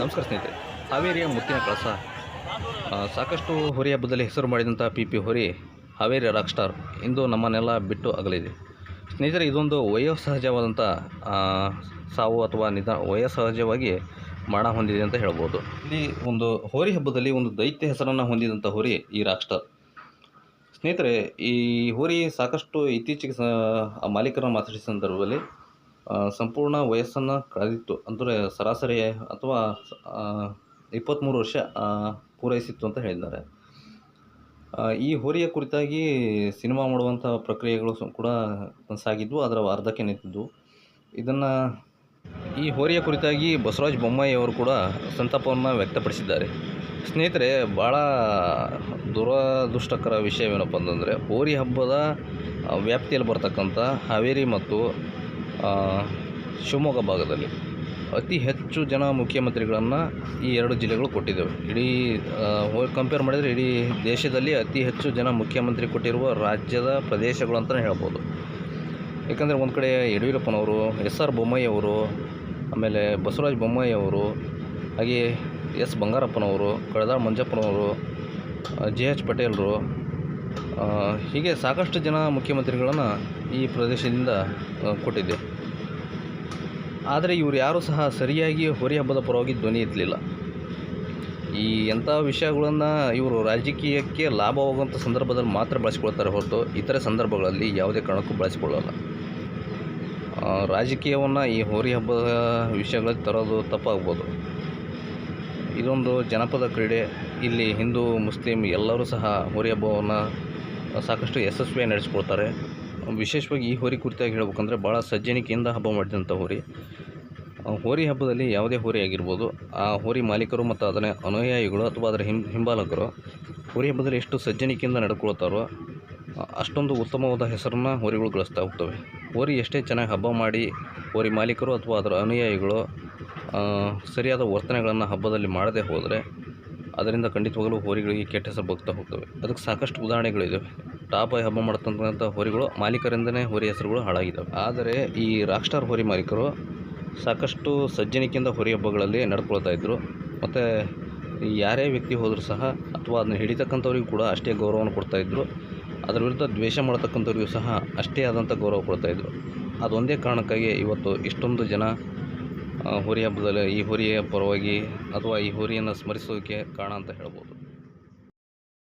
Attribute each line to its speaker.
Speaker 1: ನಮಸ್ಕಾರ ಸ್ನೇಹಿತರೆ. ಹಾವೇರಿಯ ಮುತ್ತಿನ ಕಳಸ. ಸಾಕಷ್ಟು ಹುರಿ ಹಬ್ಬದಲ್ಲಿ ಹೆಸರು ಮಾಡಿದಂಥ ಪಿ ಪಿ ಹುರಿ ಹಾವೇರಿ ರಾಕ್ ಸ್ಟಾರ್ ಇಂದು ನಮ್ಮನ್ನೆಲ್ಲ ಬಿಟ್ಟು ಅಗಲಿದೆ. ಸ್ನೇಹಿತರೆ, ಇದೊಂದು ವಯೋಸಹಜವಾದಂಥ ಸಾವು ಅಥವಾ ನಿಧ ವಯೋಸಹಜವಾಗಿ ಮರಣ ಹೊಂದಿದೆ ಅಂತ ಹೇಳ್ಬೋದು. ಇಲ್ಲಿ ಒಂದು ಹೋರಿ ಹಬ್ಬದಲ್ಲಿ ಒಂದು ದೈತ್ಯ ಹೆಸರನ್ನು ಹೊಂದಿದಂಥ ಹುರಿ ಈ ರಾಕ್ ಸ್ಟಾರ್ ಸ್ನೇಹಿತರೆ, ಈ ಹುರಿ ಸಾಕಷ್ಟು ಇತ್ತೀಚೆಗೆ ಸ ಮಾಲೀಕರನ್ನು ಮಾತಾಡಿದ ಸಂದರ್ಭದಲ್ಲಿ ಸಂಪೂರ್ಣ ವಯಸ್ಸನ್ನು ಕಳೆದಿತ್ತು. ಅಂದರೆ ಸರಾಸರಿ, ಅಥವಾ ಇಪ್ಪತ್ತ್ಮೂರು ವರ್ಷ ಪೂರೈಸಿತ್ತು ಅಂತ ಹೇಳಿದ್ದಾರೆ. ಈ ಹೋರಿಯ ಕುರಿತಾಗಿ ಸಿನಿಮಾ ಮಾಡುವಂಥ ಪ್ರಕ್ರಿಯೆಗಳು ಕೂಡ ಸಾಗಿದ್ವು ಅದರ ಅರ್ಧಕ್ಕೆ ನಿಂತಿದ್ದು. ಇದನ್ನು ಈ ಹೋರಿಯ ಕುರಿತಾಗಿ ಬಸವರಾಜ ಬೊಮ್ಮಾಯಿ ಅವರು ಕೂಡ ಸಂತಾಪವನ್ನು ವ್ಯಕ್ತಪಡಿಸಿದ್ದಾರೆ. ಸ್ನೇಹಿತರೆ, ಭಾಳ ದುರದೃಷ್ಟಕರ ವಿಷಯವೇನಪ್ಪ ಅಂತಂದರೆ, ಹೋರಿ ಹಬ್ಬದ ವ್ಯಾಪ್ತಿಯಲ್ಲಿ ಬರ್ತಕ್ಕಂಥ ಹಾವೇರಿ ಮತ್ತು ಶಿವಮೊಗ್ಗ ಭಾಗದಲ್ಲಿ. ಅತಿ ಹೆಚ್ಚು ಜನ ಮುಖ್ಯಮಂತ್ರಿಗಳನ್ನು ಈ ಎರಡು ಜಿಲ್ಲೆಗಳು ಕೊಟ್ಟಿದ್ದೇವೆ. ಇಡೀ ಕಂಪೇರ್ ಮಾಡಿದರೆ ಇಡೀ ದೇಶದಲ್ಲಿ ಅತಿ ಹೆಚ್ಚು ಜನ ಮುಖ್ಯಮಂತ್ರಿ ಕೊಟ್ಟಿರುವ ರಾಜ್ಯದ ಪ್ರದೇಶಗಳು ಅಂತಲೇ ಹೇಳ್ಬೋದು. ಏಕೆಂದರೆ ಒಂದು ಕಡೆ ಯಡಿಯೂರಪ್ಪನವರು ಎಸ್ ಆರ್ ಬೊಮ್ಮಾಯಿ ಅವರು ಆಮೇಲೆ ಬಸವರಾಜ ಬೊಮ್ಮಾಯಿ ಅವರು ಹಾಗೆ ಎಸ್. ಬಂಗಾರಪ್ಪನವರು, ಕಳದಾಳ್ ಮಂಜಪ್ಪನವರು ಜೆ ಎಚ್ ಪಟೇಲರು ಹೀಗೆ ಸಾಕಷ್ಟು ಜನ ಮುಖ್ಯಮಂತ್ರಿಗಳನ್ನು ಈ ಪ್ರದೇಶದಿಂದ ಕೊಟ್ಟಿದ್ದೆ. ಆದರೆ ಇವರು ಯಾರೂ ಸಹ ಸರಿಯಾಗಿ ಹೋರಿ ಹಬ್ಬದ ಪರವಾಗಿ ಧ್ವನಿ ಎತ್ತಲಿಲ್ಲ. ಈ ಎಂಥ ವಿಷಯಗಳನ್ನು ಇವರು ರಾಜಕೀಯಕ್ಕೆ ಲಾಭವಾಗುವಂಥ ಸಂದರ್ಭದಲ್ಲಿ ಮಾತ್ರ ಬಳಸ್ಕೊಳ್ತಾರೆ ಹೊರತು ಇತರೆ ಸಂದರ್ಭಗಳಲ್ಲಿ ಯಾವುದೇ ಕಾರಣಕ್ಕೂ ಬಳಸಿಕೊಳ್ಳಲ್ಲ. ರಾಜಕೀಯವನ್ನು ಈ ಹೋರಿ ಹಬ್ಬದ ವಿಷಯಗಳಲ್ಲಿ ತರೋದು ತಪ್ಪಾಗ್ಬೋದು. ಇದೊಂದು ಜನಪದ ಕ್ರೀಡೆ. ಇಲ್ಲಿ ಹಿಂದೂ, ಮುಸ್ಲಿಂ ಎಲ್ಲರೂ ಸಹ ಹೋರಿ ಹಬ್ಬವನ್ನು ಸಾಕಷ್ಟು ಯಶಸ್ವಿಯಾಗಿ ನಡೆಸ್ಕೊಳ್ತಾರೆ ವಿಶೇಷವಾಗಿ ಈ ಹೋರಿ ಕುರಿತಾಗಿ ಹೇಳ್ಬೇಕಂದ್ರೆ ಭಾಳ ಸಜ್ಜನಿಕೆಯಿಂದ ಹಬ್ಬ ಮಾಡಿದಂಥ ಹೋರಿ. ಹೋರಿ ಹಬ್ಬದಲ್ಲಿ ಯಾವುದೇ ಹೋರಿ ಆಗಿರ್ಬೋದು, ಆ ಹೋರಿ ಮಾಲೀಕರು ಮತ್ತು ಅದರ ಅನುಯಾಯಿಗಳು ಅಥವಾ ಅದರ ಹಿಂಬಾಲಕರು ಹೋರಿ ಹಬ್ಬದಲ್ಲಿ ಎಷ್ಟು ಸಜ್ಜನಿಕೆಯಿಂದ ನಡ್ಕೊಳ್ತಾರೋ ಅಷ್ಟೊಂದು ಉತ್ತಮವಾದ ಹೆಸರನ್ನು ಹೋರಿಗಳು ಗಳಿಸ್ತಾ ಹೋಗ್ತವೆ. ಹೋರಿ ಎಷ್ಟೇ ಚೆನ್ನಾಗಿ ಹಬ್ಬ ಮಾಡಿ ಹೋರಿ ಮಾಲೀಕರು ಅಥವಾ ಅದರ ಅನುಯಾಯಿಗಳು ಸರಿಯಾದ ವರ್ತನೆಗಳನ್ನು ಹಬ್ಬದಲ್ಲಿ ಮಾಡದೇ ಹೋದರೆ ಅದರಿಂದ ಖಂಡಿತವಾಗಲೂ ಹೋರಿಗಳಿಗೆ ಕೆಟ್ಟ ಹೆಸರು ಬಗ್ತಾ ಹೋಗ್ತವೆ. ಅದಕ್ಕೆ ಸಾಕಷ್ಟು ಉದಾಹರಣೆಗಳಿದ್ದಾವೆ ಟಾಪ್ ಆಗಿ ಹಬ್ಬ ಮಾಡ್ತಕ್ಕಂಥ ಹೋರಿಗಳು ಮಾಲೀಕರಿಂದನೇ ಹೋರಿ ಹೆಸರುಗಳು ಹಾಳಾಗಿದ್ದಾವೆ. ಆದರೆ ಈ ರಾಕ್ ಸ್ಟಾರ್ ಹೋರಿ ಮಾಲೀಕರು ಸಾಕಷ್ಟು ಸಜ್ಜನಿಕೆಯಿಂದ ಹೋರಿ ಹಬ್ಬಗಳಲ್ಲಿ ನಡ್ಕೊಳ್ತಾ ಇದ್ದರು. ಮತ್ತು ಯಾರೇ ವ್ಯಕ್ತಿ ಹೋದರೂ ಸಹ ಅಥವಾ ಅದನ್ನ ಹಿಡಿತಕ್ಕಂಥವ್ರಿಗೂ ಕೂಡ ಅಷ್ಟೇ ಗೌರವವನ್ನು ಕೊಡ್ತಾಯಿದ್ರು ಅದರ ವಿರುದ್ಧ ದ್ವೇಷ ಮಾಡತಕ್ಕಂಥವ್ರಿಗೂ ಸಹ ಅಷ್ಟೇ ಆದಂಥ ಗೌರವ ಕೊಡ್ತಾಯಿದ್ರು ಅದೊಂದೇ ಕಾರಣಕ್ಕಾಗಿ ಇವತ್ತು ಇಷ್ಟೊಂದು ಜನ ಹೋರಿ ಹಬ್ಬದಲ್ಲಿ ಈ ಹುರಿಯ ಪರವಾಗಿ ಅಥವಾ ಈ ಹುರಿಯನ್ನು ಸ್ಮರಿಸೋದಕ್ಕೆ ಕಾರಣ ಅಂತ ಹೇಳ್ಬೋದು.